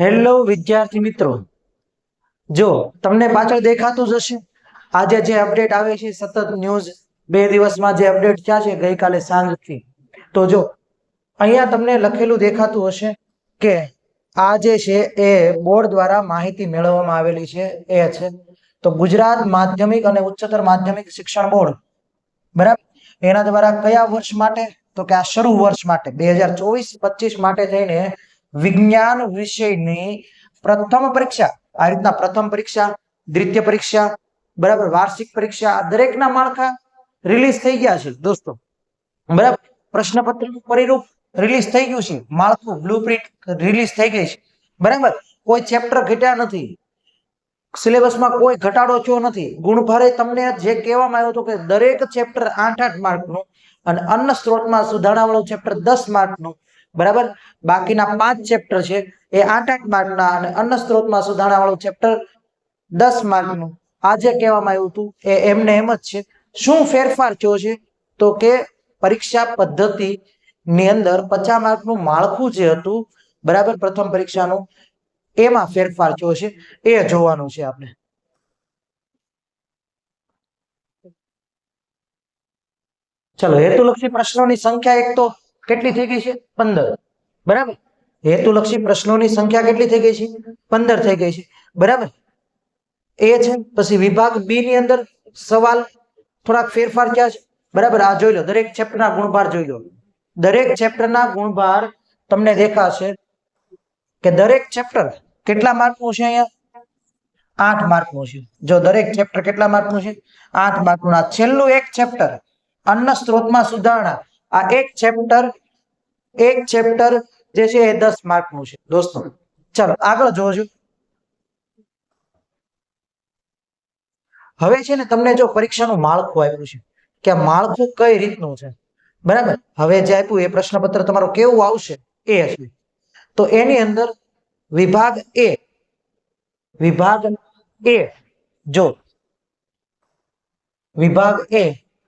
Hello વિદ્યાર્થી મિત્રો. જો, તમને પાછળ દેખાતું જ હશે. આજે જે અપડેટ આવે છે, સતત ન્યૂઝ બે દિવસમાં જે અપડેટ થયા છે, ગઈકાલે સાંજથી. તો જો, અહીંયા તમને લખેલું દેખાતું હશે કે આ જે છે, એ બોર્ડ દ્વારા માહિતી મેળવવામાં આવેલી છે, એ છે. તો ગુજરાત માધ્યમિક અને ઉચ્ચતર માધ્યમિક શિક્ષણ બોર્ડ. બરાબર? એના દ્વારા કયા વર્ષ માટે? તો કે આ શરૂ વર્ષ માટે, બે હજાર ચોવીસ પચીસ માટે થઈને વિજ્ઞાન વિષયની પ્રથમ પરીક્ષા. આ રીતના પ્રથમ પરીક્ષા, દ્વિતીય પરીક્ષા, બરાબર, વાર્ષિક પરીક્ષા દરેકના માળખા રિલીઝ થઈ ગયા છે દોસ્તો. બરાબર? પ્રશ્નપત્રનું પરિરૂપ રિલીઝ થઈ ગયું છે. માળખું બ્લુ રિલીઝ થઈ ગઈ છે. બરાબર? કોઈ ચેપ્ટર ઘટ્યા નથી. સિલેબસમાં કોઈ ઘટાડો થયો નથી. ગુણભારે તમને જે કહેવામાં આવ્યું હતું કે દરેક ચેપ્ટર આઠ આઠ માર્કનું અને અન્ન સ્ત્રોતમાં સુધારણાવાળું ચેપ્ટર દસ માર્કનું બરાબર? બાકીના પાંચ ચેપ્ટર છે, એ આઠ આઠ માર્કના અને અન્ન સ્ત્રોતમાં સુધારણા વાળું ચેપ્ટર દસ માર્કનું. નું આજે કહેવામાં આવ્યું હતું, એ એમને એમ જ છે, શું ફેરફાર થયો છે? તો કે પરીક્ષા પદ્ધતિ ની અંદર પચાસ માર્કનું માળખું જે હતું, બરાબર? પ્રથમ પરીક્ષાનું, એમાં ફેરફાર થયો છે, એ જોવાનું છે આપણે. ચલો, હેતુલક્ષી પ્રશ્નોની સંખ્યા એક તો કેટલી થઈ ગઈ છે? પંદર. બરાબર? હેતુલક્ષી પ્રશ્નોની સંખ્યા કેટલી થઈ ગઈ છે? પંદર થઈ ગઈ છે. બરાબર? એ છે. પછી વિભાગ બી ની અંદર સવાલ થોડાક ફેરફાર ક્યાં છે? બરાબર? આ જોઈ લો. દરેક ચેપ્ટરના ગુણભાર જોઈ લો. દરેક ચેપ્ટરના ગુણભાર તમને દેખાશે કે દરેક ચેપ્ટર કેટલા માર્કનું છે અહીંયા? આઠ માર્કનું છે જો દરેક ચેપ્ટર કેટલા માર્કનું છે? આઠ માર્કનું. છેલ્લું એક ચેપ્ટર અન્ન સ્ત્રોતમાં સુધારણા આ એક ચેપ્ટર એક ચેપ્ટર જે છે એ દસ માર્કનું છે, દોસ્તો. ચાલો, આગળ જોજો હવે છે ને તમને જો પરીક્ષાનું માળખું આપ્યું છે, કે માળખું કઈ રીતનું છે? બરાબર? હવે જે આપ્યું એ પ્રશ્નપત્ર તમારું કેવું આવશે? એ હશે. તો એની અંદર વિભાગ એ વિભાગ એ, જો, વિભાગ એ,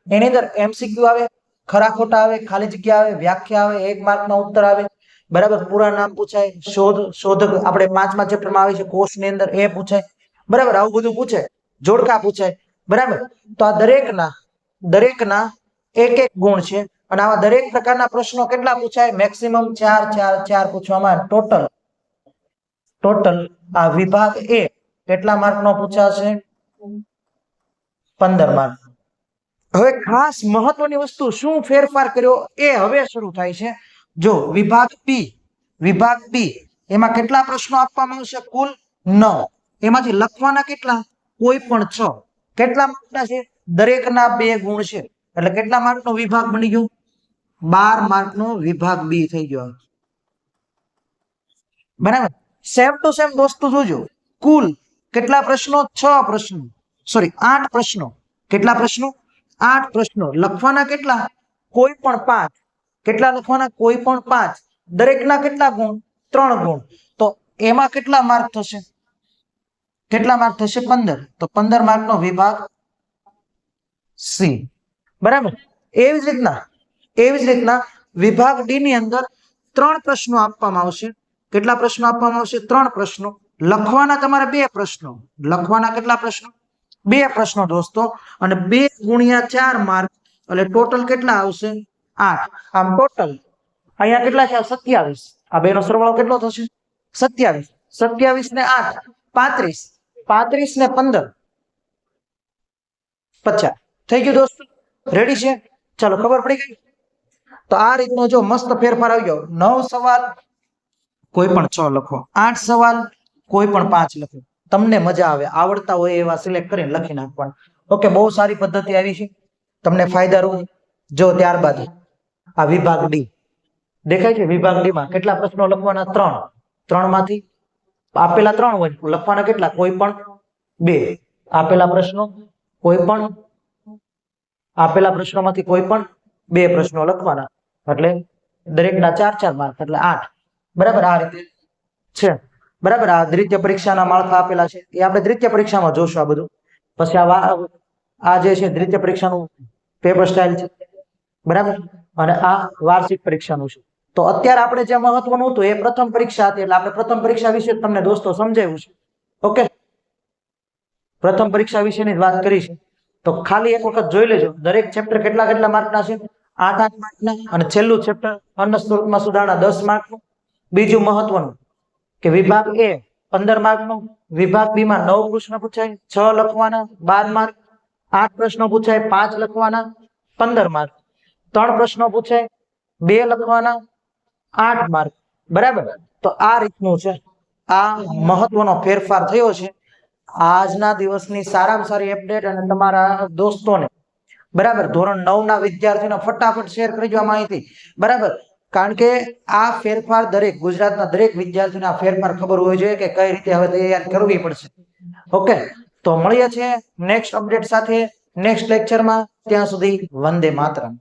એની અંદર એમસીક્યુ આવે ખરા ખોટા આવે, ખાલી જગ્યા આવે, વ્યાખ્યા આવે, એક માર્કનો ઉત્તર આવે. બરાબર, પૂરા નામ પૂછાય. શોધ, શોધક આપણે પાંચમા ચેપ્ટરમાં આવે છે કોર્સની અંદર એ પૂછાય. બરાબર, આવું બધું પૂછે. જોડકા પૂછાય. બરાબર? તો આ દરેકના દરેકના એક એક ગુણ છે. અને આવા દરેક પ્રકારના પ્રશ્નો કેટલા પૂછાય? મેક્સિમમ ચાર ચાર ચાર પૂછવામાં ટોટલ ટોટલ આ વિભાગ એ કેટલા માર્કનો પૂછાશે? પંદર માર્ક. હવે ખાસ મહત્વની વસ્તુ શું ફેરફાર કર્યો એ હવે શરૂ થાય છે. જો વિભાગ બી વિભાગ બી એમાં કેટલા પ્રશ્નો આપવામાં આવશે? કુલ નવ. એમાંથી લખવાના કેટલા? કોઈ પણ છ. કેટલા માર્કના છે? દરેકના બે ગુણ છે. એટલે કેટલા માર્કનો વિભાગ બની ગયો? બાર માર્કનો વિભાગ બી થઈ ગયો. બરાબર? સેમ ટુ સેમ દોસ્તો જોજો. કુલ કેટલા પ્રશ્નો? છ પ્રશ્નો. સોરી આઠ પ્રશ્નો. કેટલા પ્રશ્નો? આઠ પ્રશ્નો. લખવાના કેટલા? કોઈ પણ પાંચ. કેટલા લખવાના? કોઈ પણ પાંચ. દરેકના કેટલા ગુણ? ત્રણ ગુણ. તો એમાં કેટલા માર્ક થશે? કેટલા માર્ક થશે? પંદર. તો પંદર માર્કનો વિભાગ સી બરાબર? એવી જ રીતના, એવી જ રીતના વિભાગ ડી ની અંદર ત્રણ પ્રશ્નો આપવામાં આવશે. કેટલા પ્રશ્નો આપવામાં આવશે? ત્રણ પ્રશ્નો. લખવાના તમારે બે પ્રશ્નો. લખવાના કેટલા પ્રશ્નો? બે પ્રશ્નો દોસ્તો, અને બે ગુણ્યા ચાર માર્ક એટલે ટોટલ કેટલા આવશે? આઠ. આમ ટોટલ અહીંયા કેટલા છે? સત્યાવીસ. આ બેનો સરવાળો કેટલો થશે? સત્યાવીસ. સત્યાવીસ ને આઠ. પાંત્રીસ. પાંત્રીસ ને પંદર. પચાસ. થઈ ગયું દોસ્તો? રેડી છે? ચાલો, ખબર પડી ગઈ? તો આ રીતનો જો મસ્ત ફેરફાર આવી ગયો. નવ સવાલ, કોઈ પણ છ લખો. આઠ સવાલ, કોઈ પણ પાંચ લખો. તમને મજા આવે, આવડતા હોય એવા સિલેક્ટ કરીને લખી નાખવાના. ઓકે બહુ સારી પદ્ધતિ આવી છે. તમને ફાયદારૂપ જો ત્યારબાદ આ વિભાગ ડી. દેખાય છે વિભાગ ડી માં કેટલા પ્રશ્નો લખવાના? ત્રણ. ત્રણમાંથી આપેલા ત્રણ હોય. લખવાના કેટલા? કોઈ પણ બે. આપેલા પ્રશ્નો કોઈ પણ આપેલા પ્રશ્નોમાંથી કોઈ પણ બે પ્રશ્નો લખવાના. એટલે દરેકના ચાર ચાર માર્ક એટલે આઠ. બરાબર? આ રીતે છે. બરાબર? આ દ્વિતીય પરીક્ષાના માળખા આપેલા છે. એ આપણે દ્વિતીય પરીક્ષામાં જોશું આ બધું. પછી આ જે છે દ્વિતીય પરીક્ષાનું પેપર સ્ટાઇલ છે. બરાબર? અને આ વાર્ષિક પરીક્ષાનું છે. તો અત્યારે આપણે જે મહત્વનું હતું એ પ્રથમ પરીક્ષા હતી એટલે આપણે પ્રથમ પરીક્ષા વિશે તમને દોસ્તો સમજાવ્યું છે. ઓકે? પ્રથમ પરીક્ષા વિશેની વાત કરી છે તો ખાલી એક વખત જોઈ લેજો. દરેક ચેપ્ટર કેટલા કેટલા માર્કના છે? આઠ આઠ માર્કના અને છેલ્લું ચેપ્ટર અન્ન સ્વરૂપમાં સુધારણા દસ માર્કનું. બીજું મહત્વનું. કે વિભાગ એ પંદર માર્કનું, વિભાગ બી માં નવ પ્રશ્ન પૂછાય, છ લખવાના, બાર માર્ક, આઠ પ્રશ્નો પૂછાય, પાંચ લખવાના, પંદર માર્ક. ત્રણ પ્રશ્નો પૂછાય, બે લખવાના, આઠ માર્ક. બરાબર? તો આ રીતનું છે. આ મહત્વનો ફેરફાર થયો છે. આજના દિવસની સારામાં સારી અપડેટ અને તમારા દોસ્તોને. બરાબર? ધોરણ નવ ના વિદ્યાર્થીઓને ફટાફટ શેર કરી દેવા માહિતી. બરાબર? કારણ કે આ ફેરફાર દરેક ગુજરાતના દરેક વિદ્યાર્થીને આ ફેરફાર ખબર હોય જોઈએ કે કઈ રીતે હવે તૈયારી કરવી પડશે. ઓકે? તો મળીએ છીએ નેક્સ્ટ અપડેટ સાથે નેક્સ્ટ લેક્ચરમાં. ત્યાં સુધી વંદે માતરમ.